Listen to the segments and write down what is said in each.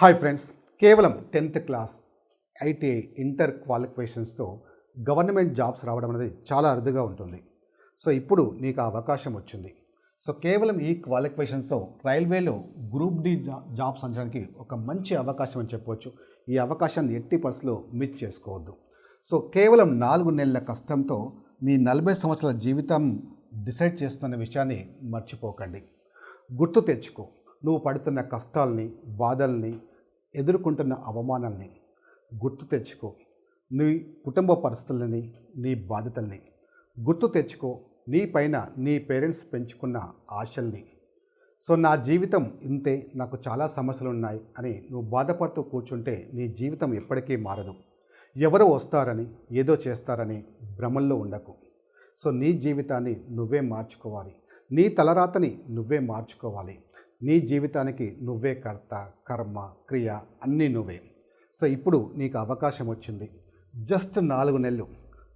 Hi friends కేవలం tenth class ITI inter క్వాలిఫికేషన్స్తో government jobs రావడం అనేది చాలా అరుదుగా ఉంటుంది. సో ఇప్పుడు నీకు ఆ అవకాశం వచ్చింది. సో కేవలం ఈ క్వాలిఫికేషన్స్తో రైల్వేలో గ్రూప్ డి జా జాబ్స్ అంచడానికి ఒక మంచి అవకాశం అని చెప్పవచ్చు ఈ అవకాశాన్ని ఎట్టి పర్సులో మిస్ చేసుకోవద్దు. సో కేవలం నాలుగు నెలల కష్టంతో నీ నలభై సంవత్సరాల జీవితం డిసైడ్ చేస్తున్న విషయాన్ని మర్చిపోకండి. గుర్తు తెచ్చుకో. నువ్వు పడుతున్న కష్టాల్ని బాధల్ని ఎదుర్కొంటున్న అవమానాల్ని గుర్తు తెచ్చుకో. నీ కుటుంబ పరిస్థితులని నీ బాధ్యతల్ని గుర్తు తెచ్చుకో. నీ పైన నీ పేరెంట్స్ పెంచుకున్న ఆశల్ని. సో నా జీవితం ఇంతే నాకు చాలా సమస్యలు ఉన్నాయి అని నువ్వు బాధపడుతూ కూర్చుంటే నీ జీవితం ఎప్పటికీ మారదు. ఎవరు వస్తారని ఏదో చేస్తారని భ్రమల్లో ఉండకు. సో నీ జీవితాన్ని నువ్వే మార్చుకోవాలి. నీ తలరాతని నువ్వే మార్చుకోవాలి. నీ జీవితానికి నువ్వే కర్త కర్మ క్రియ అన్నీ నువ్వే. సో ఇప్పుడు నీకు అవకాశం వచ్చింది. జస్ట్ నాలుగు నెలలు.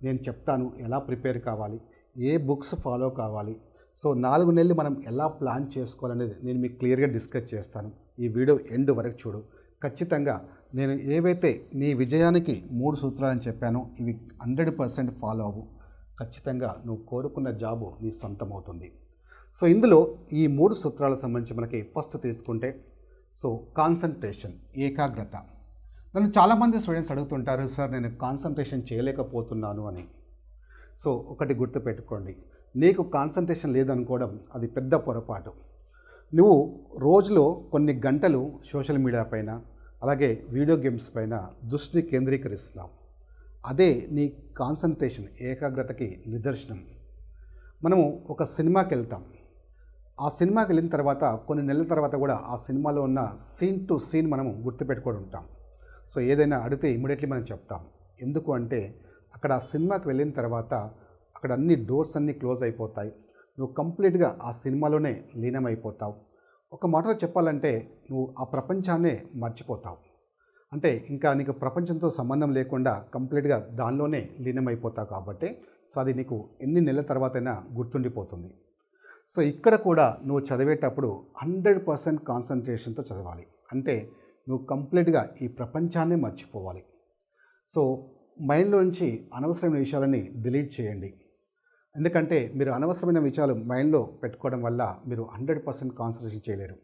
నేను చెప్తాను ఎలా ప్రిపేర్ కావాలి ఏ బుక్స్ ఫాలో కావాలి. సో నాలుగు నెలలు మనం ఎలా ప్లాన్ చేసుకోవాలనేది నేను మీకు క్లియర్గా డిస్కస్ చేస్తాను. ఈ వీడియో ఎండ్ వరకు చూడు. ఖచ్చితంగా నేను ఏవైతే నీ విజయానికి మూడు సూత్రాలని చెప్పానో ఇవి హండ్రెడ్ పర్సెంట్ ఫాలో అవ్వు. ఖచ్చితంగా నువ్వు కోరుకున్న జాబు నీ సొంతమవుతుంది. సో ఇందులో ఈ మూడు సూత్రాలకు సంబంధించి మనకి ఫస్ట్ తీసుకుంటే సో కాన్సన్ట్రేషన్ ఏకాగ్రత. నన్ను చాలామంది స్టూడెంట్స్ అడుగుతుంటారు సార్ నేను కాన్సన్ట్రేషన్ చేయలేకపోతున్నాను అని. సో ఒకటి గుర్తుపెట్టుకోండి నీకు కాన్సన్ట్రేషన్ లేదనుకోవడం అది పెద్ద పొరపాటు. నువ్వు రోజులో కొన్ని గంటలు సోషల్ మీడియా పైన అలాగే వీడియో గేమ్స్ పైన దృష్టిని కేంద్రీకరిస్తున్నావు. అదే నీ కాన్సన్ట్రేషన్ ఏకాగ్రతకి నిదర్శనం. మనము ఒక సినిమాకి వెళ్తాం. ఆ సినిమాకి వెళ్ళిన తర్వాత కొన్ని నెలల తర్వాత కూడా ఆ సినిమాలో ఉన్న సీన్ టు సీన్ మనము గుర్తుపెట్టుకొని ఉంటాం. సో ఏదైనా అడిగితే ఇమీడియట్లీ మనం చెప్తాం. ఎందుకు అంటే అక్కడ ఆ సినిమాకి వెళ్ళిన తర్వాత అక్కడ అన్ని డోర్స్ అన్నీ క్లోజ్ అయిపోతాయి. నువ్వు కంప్లీట్గా ఆ సినిమాలోనే లీనమైపోతావు. ఒక మాటలో చెప్పాలంటే నువ్వు ఆ ప్రపంచాన్నే మర్చిపోతావు. అంటే ఇంకా నీకు ప్రపంచంతో సంబంధం లేకుండా కంప్లీట్గా దానిలోనే లీనమైపోతావు కాబట్టి సో అది నీకు ఎన్ని నెలల తర్వాతైనా గుర్తుండిపోతుంది. సో ఇక్కడ కూడా నువ్వు చదివేటప్పుడు హండ్రెడ్ పర్సెంట్ కాన్సన్ట్రేషన్తో చదవాలి. అంటే నువ్వు కంప్లీట్గా ఈ ప్రపంచాన్నే మర్చిపోవాలి. సో మైండ్లోంచి అనవసరమైన విషయాలని డిలీట్ చేయండి. ఎందుకంటే మీరు అనవసరమైన విషయాలు మైండ్లో పెట్టుకోవడం వల్ల మీరు హండ్రెడ్ పర్సెంట్ కాన్సన్ట్రేషన్ చేయలేరు.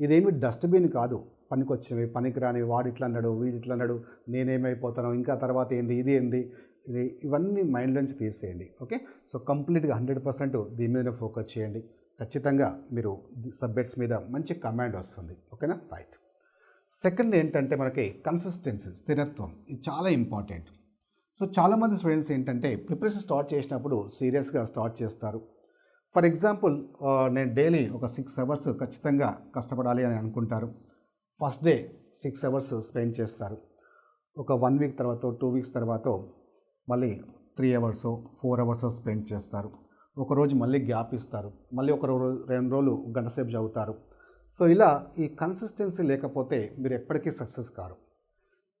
ఇదేమి డస్ట్బిన్ కాదు. పనికొచ్చినవి పనికిరానివి వాడు ఇట్లా అన్నాడు వీడు ఇట్లా అన్నాడు నేనేమైపోతాను ఇంకా తర్వాత ఏంది ఇది ఏంది ఇది ఇవన్నీ మైండ్లోంచి తీసేయండి ఓకే? సో కంప్లీట్గా హండ్రెడ్ పర్సెంట్ దీని మీదనే ఫోకస్ చేయండి. ఖచ్చితంగా మీరు సబ్జెక్ట్స్ మీద మంచి కమాండ్ వస్తుంది ఓకేనా? రైట్. సెకండ్ ఏంటంటే మనకి కన్సిస్టెన్సీ స్థిరత్వం ఇది చాలా ఇంపార్టెంట్. సో చాలామంది స్టూడెంట్స్ ఏంటంటే ప్రిపరేషన్ స్టార్ట్ చేసినప్పుడు సీరియస్గా స్టార్ట్ చేస్తారు. ఫర్ ఎగ్జాంపుల్ నేను డైలీ ఒక సిక్స్ అవర్స్ ఖచ్చితంగా కష్టపడాలి అని అనుకుంటారు. First day six hours spend చేస్తారు. ఒక వన్ వీక్ తర్వాత టూ వీక్స్ తర్వాత మళ్ళీ three hours four hours spend చేస్తారు. ఒకరోజు మళ్ళీ గ్యాప్ ఇస్తారు. మళ్ళీ ఒక రోజు రెండు రోజులు గంట సేపు చదువుతారు. సో ఇలా ఈ కన్సిస్టెన్సీ లేకపోతే మీరు ఎప్పటికీ సక్సెస్ కారు.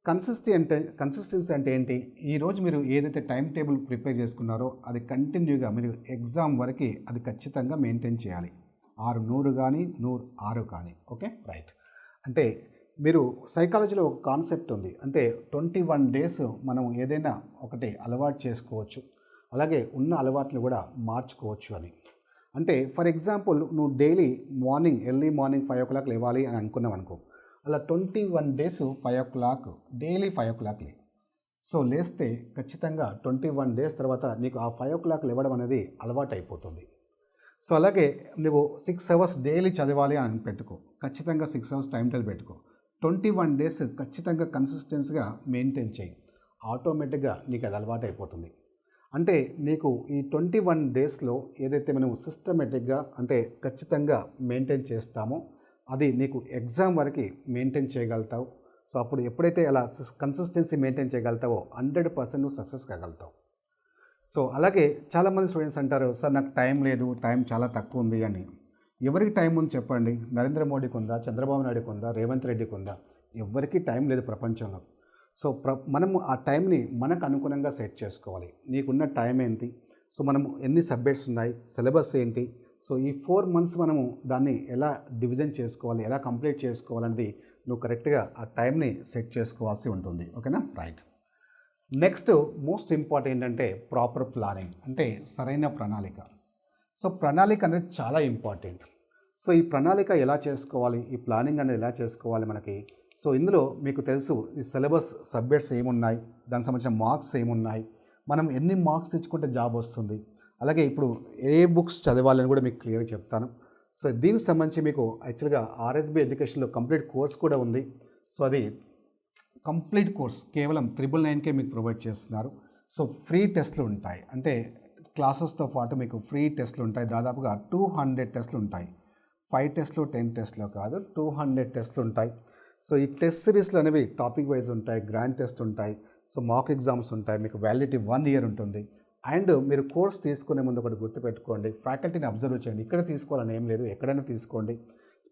కన్సిస్టీ అంటే కన్సిస్టెన్సీ అంటే ఏంటి? ఈరోజు మీరు ఏదైతే టైం టేబుల్ ప్రిపేర్ చేసుకున్నారో అది కంటిన్యూగా మీరు ఎగ్జామ్ వరకు అది ఖచ్చితంగా మెయింటైన్ చేయాలి. ఆరు నూరు కానీ నూరు ఆరు కానీ ఓకే రైట్ అంటే మీరు సైకాలజీలో ఒక కాన్సెప్ట్ ఉంది. అంటే ట్వంటీ వన్ డేస్ మనం ఏదైనా ఒకటి అలవాటు చేసుకోవచ్చు. అలాగే ఉన్న అలవాట్లు కూడా మార్చుకోవచ్చు అని. అంటే ఫర్ ఎగ్జాంపుల్ నువ్వు daily morning early morning five o'clock లేవాలి అని అనుకున్నావు అనుకో. అలా twenty one days five o'clock daily five o'clock లే. సో లేస్తే ఖచ్చితంగా ట్వంటీ వన్ డేస్ తర్వాత నీకు ఆ ఫైవ్ ఓ క్లాక్ లేవడం అనేది అలవాటు అయిపోతుంది. సో అలాగే నువ్వు సిక్స్ అవర్స్ డైలీ చదవాలి అని పెట్టుకో. ఖచ్చితంగా సిక్స్ అవర్స్ టైం టైల్ పెట్టుకో. ట్వంటీ వన్ డేస్ ఖచ్చితంగా కన్సిస్టెన్సీగా మెయింటైన్ చేయి. ఆటోమేటిక్గా నీకు అది అలవాటు అయిపోతుంది అంటే నీకు ఈ ట్వంటీ వన్ డేస్లో ఏదైతే మనం సిస్టమేటిక్గా అంటే ఖచ్చితంగా మెయింటైన్ చేస్తామో అది నీకు ఎగ్జామ్ వరకు మెయింటైన్ చేయగలుగుతావు. సో అప్పుడు ఎప్పుడైతే అలా కన్సిస్టెన్సీ మెయింటైన్ చేయగలుగుతావో హండ్రెడ్ పర్సెంట్ నువ్వు సక్సెస్ కాగలుగుతావు. సో అలాగే చాలామంది స్టూడెంట్స్ అంటారు సార్ నాకు టైం లేదు టైం చాలా తక్కువ ఉంది అని. ఎవరికి టైం ఉంది చెప్పండి? నరేంద్ర మోడీకి ఉందా చంద్రబాబు నాయుడుకి ఉందా రేవంత్ రెడ్డికి ఉందా ఎవరికి టైం లేదు ప్రపంచంలో. సో ప్ర మనము ఆ టైంని మనకు అనుగుణంగా సెట్ చేసుకోవాలి. నీకున్న టైం ఏంటి? సో మనము ఎన్ని సబ్జెక్ట్స్ ఉన్నాయి? సిలబస్ ఏంటి? సో ఈ ఫోర్ మంత్స్ మనము దాన్ని ఎలా డివిజన్ చేసుకోవాలి? ఎలా కంప్లీట్ చేసుకోవాలనేది నువ్వు కరెక్ట్గా ఆ టైంని సెట్ చేసుకోవాల్సి ఉంటుంది. ఓకేనా? రైట్. నెక్స్ట్ మోస్ట్ ఇంపార్టెంట్ ఏంటంటే ప్రాపర్ ప్లానింగ్ అంటే సరైన ప్రణాళిక. సో ప్రణాళిక అనేది చాలా ఇంపార్టెంట్. సో ఈ ప్రణాళిక ఎలా చేసుకోవాలి? ఈ ప్లానింగ్ అనేది ఎలా చేసుకోవాలి మనకి? సో ఇందులో మీకు తెలుసు ఈ సిలబస్ సబ్జెక్ట్స్ ఏమున్నాయి? దానికి సంబంధించిన మార్క్స్ ఏమున్నాయి? మనం ఎన్ని మార్క్స్ తెచ్చుకుంటే జాబ్ వస్తుంది? అలాగే ఇప్పుడు ఏ బుక్స్ చదవాలని కూడా మీకు క్లియర్గా చెప్తాను. సో దీనికి సంబంధించి మీకు యాక్చువల్గా ఆర్ఎస్బి ఎడ్యుకేషన్లో కంప్లీట్ కోర్స్ కూడా ఉంది. సో అది కంప్లీట్ కోర్స్ కేవలం త్రిబుల్ నైన్కే మీకు ప్రొవైడ్ చేస్తున్నారు. సో ఫ్రీ టెస్ట్లు ఉంటాయి. అంటే క్లాసెస్తో పాటు మీకు ఫ్రీ టెస్ట్లు ఉంటాయి దాదాపుగా టూ హండ్రెడ్ టెస్ట్లు ఉంటాయి ఫైవ్ టెస్ట్లు టెన్ టెస్ట్లో కాదు టూ హండ్రెడ్ టెస్ట్లు ఉంటాయి సో ఈ టెస్ట్ సిరీస్లు అనేవి టాపిక్ వైజ్ ఉంటాయి గ్రాండ్ టెస్ట్ ఉంటాయి. సో మాక్ ఎగ్జామ్స్ ఉంటాయి. మీకు వ్యాలిడిటీ వన్ ఇయర్ ఉంటుంది. అండ్ మీరు కోర్స్ తీసుకునే ముందు ఒకటి గుర్తుపెట్టుకోండి. ఫ్యాకల్టీని అబ్జర్వ్ చేయండి. ఇక్కడ తీసుకోవాలని ఏం లేదు ఎక్కడైనా తీసుకోండి.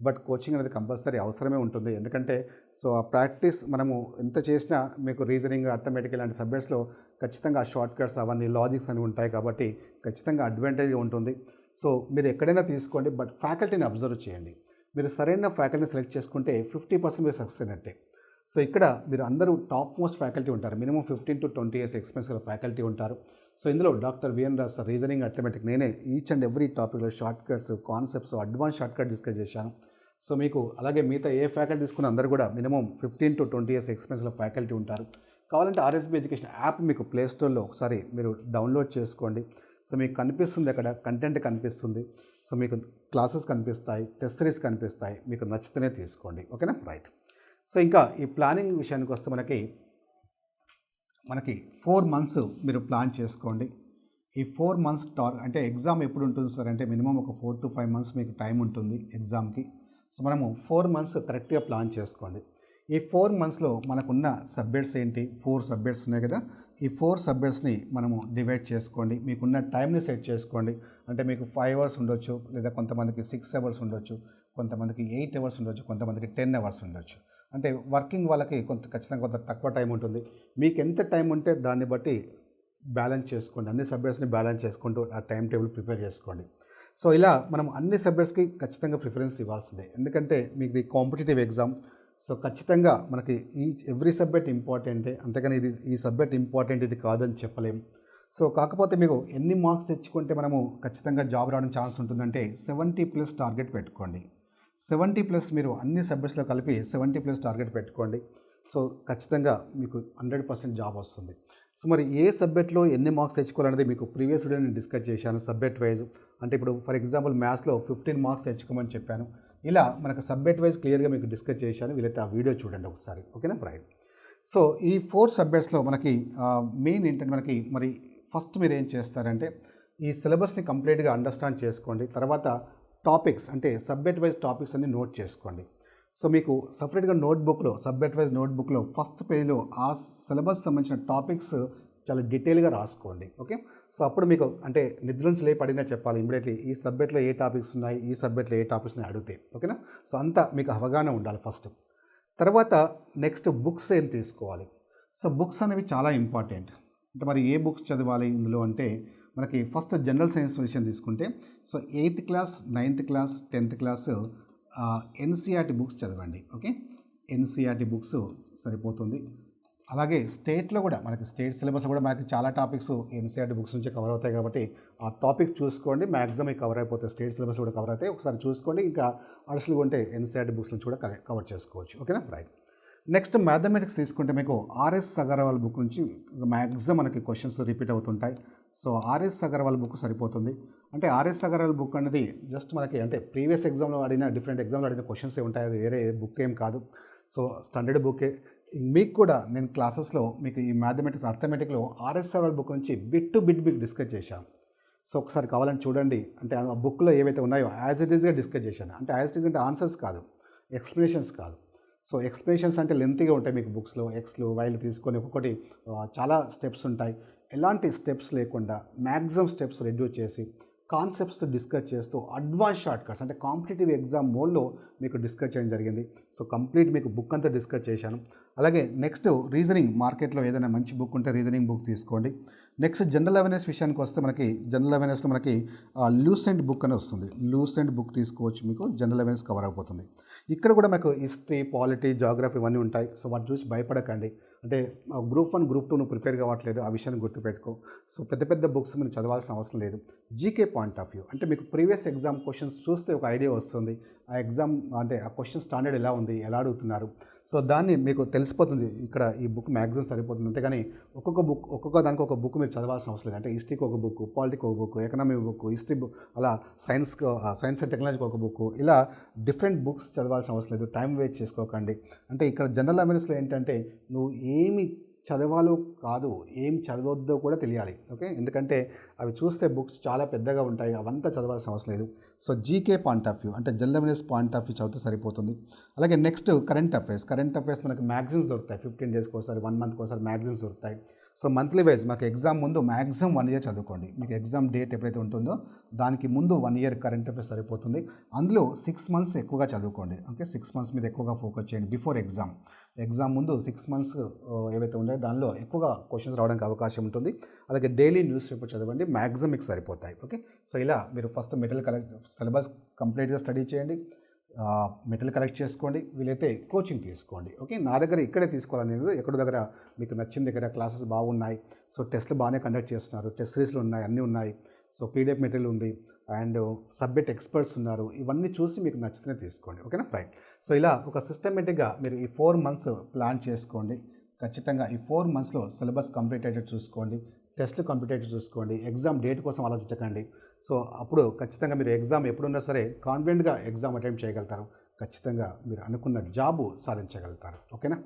బట్ కోచింగ్ అనేది కంపల్సరీ అవసరమే ఉంటుంది. ఎందుకంటే సో ఆ ప్రాక్టీస్ మనము ఎంత చేసినా మీకు రీజనింగ్ అర్థమెటిక్ ఇలాంటి సబ్జెక్ట్స్లో ఖచ్చితంగా ఆ షార్ట్ కట్స్ అవన్నీ లాజిక్స్ అని ఉంటాయి కాబట్టి ఖచ్చితంగా అడ్వాంటేజ్గా ఉంటుంది. సో మీరు ఎక్కడైనా తీసుకోండి బట్ ఫ్యాకల్టీని అబ్జర్వ్ చేయండి. మీరు సరైన ఫ్యాకల్టీని సెలెక్ట్ చేసుకుంటే ఫిఫ్టీ పర్సెంట్ మీరు సక్సెస్ అయినట్టే. సో ఇక్కడ మీరు అందరూ టాప్ మోస్ట్ ఫ్యాకల్టీ ఉంటారు. Minimum fifteen to twenty years experience గల ఫ్యాకల్టీ ఉంటారు. సో ఇందులో డాక్టర్ విఎన్ రాస్ రీజనింగ్ అర్థమెటిక్ నేనే ఈచ్ అండ్ ఎవ్రీ టాపిక్లో shortcuts concepts advance shortcut discuss చేశాను. సో మీకు అలాగే మిగతా ఏ ఫ్యాకల్టీ తీసుకున్న అందరూ కూడా minimum fifteen to twenty years ఎక్స్పీరియన్స్లో faculty ఉంటారు. కావాలంటే ఆర్ఎస్బీ ఎడ్యుకేషన్ యాప్ మీకు ప్లేస్టోర్లో ఒకసారి మీరు డౌన్లోడ్ చేసుకోండి. సో మీకు కనిపిస్తుంది అక్కడ కంటెంట్ కనిపిస్తుంది. సో మీకు క్లాసెస్ కనిపిస్తాయి టెస్ట్ సిరీస్ కనిపిస్తాయి. మీకు నచ్చితేనే తీసుకోండి. ఓకేనా రైట్ సో ఇంకా ఈ ప్లానింగ్ విషయానికి వస్తే మనకి మనకి ఫోర్ మంత్స్ మీరు ప్లాన్ చేసుకోండి. ఈ ఫోర్ మంత్స్ టార్ అంటే ఎగ్జామ్ ఎప్పుడు ఉంటుంది సార్? అంటే మినిమం ఒక ఫోర్ టు ఫైవ్ మంత్స్ మీకు టైం ఉంటుంది ఎగ్జామ్కి సో మనము ఫోర్ మంత్స్ కరెక్ట్గా ప్లాన్ చేసుకోండి. ఈ ఫోర్ మంత్స్లో మనకున్న సబ్జెక్ట్స్ ఏంటి? ఫోర్ సబ్జెక్ట్స్ ఉన్నాయి కదా? ఈ ఫోర్ సబ్జెక్ట్స్ని మనము డివైడ్ చేసుకోండి. మీకున్న టైంని సెట్ చేసుకోండి. అంటే మీకు ఫైవ్ అవర్స్ ఉండొచ్చు లేదా కొంతమందికి సిక్స్ అవర్స్ ఉండొచ్చు కొంతమందికి ఎయిట్ అవర్స్ ఉండొచ్చు కొంతమందికి టెన్ అవర్స్ ఉండొచ్చు. అంటే వర్కింగ్ వాళ్ళకి కొంత ఖచ్చితంగా కొంత తక్కువ టైం ఉంటుంది. మీకు ఎంత టైం ఉంటే దాన్ని బట్టి బ్యాలెన్స్ చేసుకోండి. అన్ని సబ్జెక్ట్స్ని బ్యాలెన్స్ చేసుకుంటూ ఆ టైం టేబుల్ ప్రిపేర్ చేసుకోండి. సో ఇలా మనం అన్ని సబ్జెక్ట్స్కి ఖచ్చితంగా ప్రిఫరెన్స్ ఇవ్వాల్సిందే. ఎందుకంటే మీకు ఇది కాంపిటేటివ్ ఎగ్జామ్. సో ఖచ్చితంగా మనకి ఈ ఎవ్రీ సబ్జెక్ట్ ఇంపార్టెంటే. అంతేగాని ఇది ఈ సబ్జెక్ట్ ఇంపార్టెంట్ ఇది కాదని చెప్పలేం. సో కాకపోతే మీకు ఎన్ని మార్క్స్ తెచ్చుకుంటే మనము ఖచ్చితంగా జాబ్ రావడం ఛాన్స్ ఉంటుందంటే సెవెంటీ ప్లస్ టార్గెట్ పెట్టుకోండి. సెవెంటీ ప్లస్ మీరు అన్ని సబ్జెక్ట్స్లో కలిపి సెవెంటీ ప్లస్ టార్గెట్ పెట్టుకోండి. సో ఖచ్చితంగా మీకు హండ్రెడ్ పర్సెంట్ జాబ్ వస్తుంది. సో మరి ఏ సబ్జెక్ట్లో ఎన్ని మార్క్స్ తెచ్చుకోవాలనేది మీకు ప్రీవియస్ వీడియో నేను డిస్కస్ చేశాను సబ్జెక్ట్ వైజ్. అంటే ఇప్పుడు ఫర్ ఎగ్జాంపుల్ మ్యాథ్స్లో ఫిఫ్టీన్ మార్క్స్ తెచ్చుకోమని చెప్పాను. ఇలా మనకు సబ్జెక్ట్ వైజ్ క్లియర్గా మీకు డిస్కస్ చేశాను. వీలైతే ఆ వీడియో చూడండి ఒకసారి. ఓకేనా? రైట్. సో ఈ ఫోర్ సబ్జెక్ట్స్లో మనకి మెయిన్ ఏంటంటే మనకి మరి ఫస్ట్ మీరు ఏం చేస్తారంటే ఈ సిలబస్ని కంప్లీట్గా అండర్స్టాండ్ చేసుకోండి. తర్వాత టాపిక్స్ అంటే సబ్జెక్ట్ వైజ్ టాపిక్స్ అన్ని నోట్ చేసుకోండి. సో మీకు సపరేట్గా నోట్బుక్లో సబ్ వైజ్ నోట్బుక్లో ఫస్ట్ పేజ్లో ఆ సిలబస్ సంబంధించిన టాపిక్స్ చాలా డీటెయిల్గా రాసుకోండి ఓకే? సో అప్పుడు మీకు అంటే నిద్ర నుంచి లేపడినా చెప్పాలి ఇమీడియట్లీ ఈ సబ్జెక్ట్లో ఏ టాపిక్స్ ఉన్నాయి ఈ సబ్జెక్ట్లో ఏ టాపిక్స్ ఉన్నాయి అడిగితే ఓకేనా? సో అంతా మీకు అవగాహన ఉండాలి ఫస్ట్. తర్వాత నెక్స్ట్ బుక్స్ ఏం తీసుకోవాలి? సో బుక్స్ అనేవి చాలా ఇంపార్టెంట్. అంటే మరి ఏ బుక్స్ చదవాలి ఇందులో అంటే మనకి ఫస్ట్ జనరల్ సైన్స్ విషయం తీసుకుంటే so eighth class ninth class tenth class NCERT books చదవండి ఓకే? ఎన్సీఆర్టీ బుక్స్ సరిపోతుంది. అలాగే స్టేట్లో కూడా మనకి స్టేట్ సిలబస్ కూడా మనకి చాలా టాపిక్స్ ఎన్సీఆర్టీ బుక్స్ నుంచి కవర్ అవుతాయి కాబట్టి ఆ టాపిక్స్ చూసుకోండి. మ్యాక్సిమం కవర్ అయిపోతాయి స్టేట్ సిలబస్ కూడా కవర్ అవుతాయి. ఒకసారి చూసుకోండి. ఇంకా అడిషనల్గా ఉంటే ఎన్సీఆర్టీ బుక్స్ నుంచి కూడా కవర్ చేసుకోవచ్చు. ఓకేనా? రైట్. నెక్స్ట్ మ్యాథమెటిక్స్ తీసుకుంటే మీకు ఆర్ఎస్ అగర్వాల్ బుక్ నుంచి మ్యాక్సిమం మనకి క్వశ్చన్స్ రిపీట్ అవుతుంటాయి. సో ఆర్ఎస్ అగర్వాల్ బుక్ సరిపోతుంది. అంటే ఆర్ఎస్ అగర్వాల్ బుక్ అనేది జస్ట్ మనకి అంటే ప్రీవియస్ ఎగ్జామ్లో అడిగిన డిఫరెంట్ ఎగ్జామ్లో అడిగిన క్వశ్చన్స్ ఉంటాయి అవి వేరే బుక్ ఏం కాదు. సో స్టాండర్డ్ బుకే మీకు కూడా నేను క్లాసెస్లో మీకు ఈ మ్యాథమెటిక్స్ అర్థమెటిక్లో ఆర్ఎస్ అగర్వాల్ బుక్ నుంచి bit to bit bit discuss చేశాను. సో ఒకసారి కావాలని చూడండి. అంటే ఆ బుక్లో ఏవైతే ఉన్నాయో యాజ్ ఇట్ ఈస్గా డిస్కస్ చేశాను. అంటే యాజ్ ఇట్ ఈస్ అంటే ఆన్సర్స్ కాదు ఎక్స్ప్లెనేషన్స్ కాదు. సో ఎక్స్ప్లెనేషన్స్ అంటే లెంతీగా ఉంటాయి మీకు బుక్స్లో ఎక్స్లు వైలు తీసుకొని ఒక్కొక్కటి చాలా స్టెప్స్ ఉంటాయి. ఎలాంటి స్టెప్స్ లేకుండా మ్యాక్సిమం స్టెప్స్ రెడ్యూస్ చేసి కాన్సెప్ట్స్ డిస్కస్ చేస్తూ అడ్వాన్స్ షార్ట్ కట్స్ అంటే కాంపిటేటివ్ ఎగ్జామ్ మోడ్లో మీకు డిస్కస్ చేయడం జరిగింది. సో కంప్లీట్ మీకు బుక్ అంతా డిస్కస్ చేశాను. అలాగే నెక్స్ట్ రీజనింగ్ మార్కెట్లో ఏదైనా మంచి బుక్ ఉంటే రీజనింగ్ బుక్ తీసుకోండి. నెక్స్ట్ జనరల్ అవేర్నెస్ విషయానికి వస్తే మనకి జనరల్ అవేర్నెస్లో మనకి లూసెంట్ బుక్ అని వస్తుంది. లూసెంట్ బుక్ తీసుకోవచ్చు మీకు జనరల్ అవేర్నెస్ కవర్ అయిపోతుంది ఇక్కడ కూడా మనకు హిస్టరీ పాలిటీ జాగ్రఫీ ఇవన్నీ ఉంటాయి. సో వాటి చూసి భయపడకండి. అంటే గ్రూప్ వన్ గ్రూప్ టూను ప్రిపేర్ కావట్లేదు ఆ విషయాన్ని గుర్తుపెట్టుకో. సో పెద్ద పెద్ద బుక్స్ మీరు చదవాల్సిన అవసరం లేదు. GK point of view. అంటే మీకు ప్రీవియస్ ఎగ్జామ్ క్వశ్చన్స్ చూస్తే ఒక ఐడియా వస్తుంది. ఆ ఎగ్జామ్ అంటే ఆ క్వశ్చన్ స్టాండర్డ్ ఎలా ఉంది ఎలా అడుగుతున్నారు. సో దాన్ని మీకు తెలిసిపోతుంది. ఇక్కడ ఈ బుక్ మ్యాక్సిమం సరిపోతుంది. అంతేగాని ఒక్కొక్క బుక్ ఒక్కొక్క దానికి ఒక బుక్ మీరు చదవాల్సిన అవసరం లేదు. అంటే హిస్టరీకి ఒక బుక్ పాలిటిక్ ఒక book economic book history book అలా సైన్స్ సైన్స్ అండ్ టెక్నాలజీకి ఒక బుక్ ఇలా డిఫరెంట్ బుక్స్ చదవాల్సిన అవసరం లేదు. టైం వేస్ట్ చేసుకోకండి. అంటే ఇక్కడ జనరల్ అవేర్నెస్లో ఏంటంటే నువ్వు ఏమి చదవాలో కాదు ఏం చదవద్దో కూడా తెలియాలి ఓకే? ఎందుకంటే అవి చూస్తే బుక్స్ చాలా పెద్దగా ఉంటాయి అవంతా చదవాల్సిన అవసరం లేదు. So GK point of view అంటే general awareness point of view చదివితే సరిపోతుంది. అలాగే next current affairs current affairs మనకు మ్యాగజైన్స్ దొరుకుతాయి. ఫిఫ్టీన్ డేస్కి ఒకసారి వన్ మంత్కి ఒకసారి మ్యాగజైన్స్ దొరుకుతాయి. సో మంత్లీ వైజ్ మాకు ఎగ్జామ్ ముందు మ్యాక్సిమం వన్ ఇయర్ చదువుకోండి. మీకు ఎగ్జామ్ డేట్ ఎప్పుడైతే ఉంటుందో దానికి ముందు వన్ ఇయర్ కరెంట్ అఫైర్స్ సరిపోతుంది. అందులో సిక్స్ మంత్స్ ఎక్కువగా చదువుకోండి ఓకే? సిక్స్ మంత్స్ మీద ఎక్కువగా ఫోకస్ చేయండి బిఫోర్ ఎగ్జామ్ ఎగ్జామ్ ముందు సిక్స్ మంత్స్ ఏవైతే ఉన్నాయో దానిలో ఎక్కువగా క్వశ్చన్స్ రావడానికి అవకాశం ఉంటుంది. అలాగే డైలీ న్యూస్ పేపర్ చదవండి మ్యాక్సిమం మీకు సరిపోతాయి. ఓకే? సో ఇలా మీరు ఫస్ట్ మెటల్ కలెక్ట్ సిలబస్ కంప్లీట్గా స్టడీ చేయండి. మెటల్ కలెక్ట్ చేసుకోండి. వీలైతే కోచింగ్ తీసుకోండి. ఓకే? నా దగ్గర ఇక్కడే తీసుకోవాలని ఎక్కడ దగ్గర మీకు నచ్చిన దగ్గర క్లాసెస్ బాగున్నాయి. సో టెస్ట్లు బాగానే కండక్ట్ చేస్తున్నారు. టెస్ట్ సిరీస్లు ఉన్నాయి అన్నీ ఉన్నాయి. సో పీడిఎఫ్ మెటీరియల్ ఉంది అండ్ సబ్జెక్ట్ ఎక్స్పర్ట్స్ ఉన్నారు. ఇవన్నీ చూసి మీకు నచ్చితేనే తీసుకోండి. ఓకేనా? రైట్ సో ఇలా ఒక సిస్టమేటిక్గా మీరు ఈ ఫోర్ మంత్స్ ప్లాన్ చేసుకోండి. ఖచ్చితంగా ఈ ఫోర్ మంత్స్లో సిలబస్ కంప్లీట్ అయ్యేటట్టు చూసుకోండి. టెస్ట్ కంప్లీట్ అయ్యేటట్టు చూసుకోండి. ఎగ్జామ్ డేట్ కోసం ఆలోచించకండి. సో అప్పుడు ఖచ్చితంగా మీరు ఎగ్జామ్ ఎప్పుడున్నా సరే కాన్ఫిడెంట్గా ఎగ్జామ్ అటెంప్ట్ చేయగలుగుతారు. ఖచ్చితంగా మీరు అనుకున్న జాబు సాధించగలుగుతారు. ఓకేనా?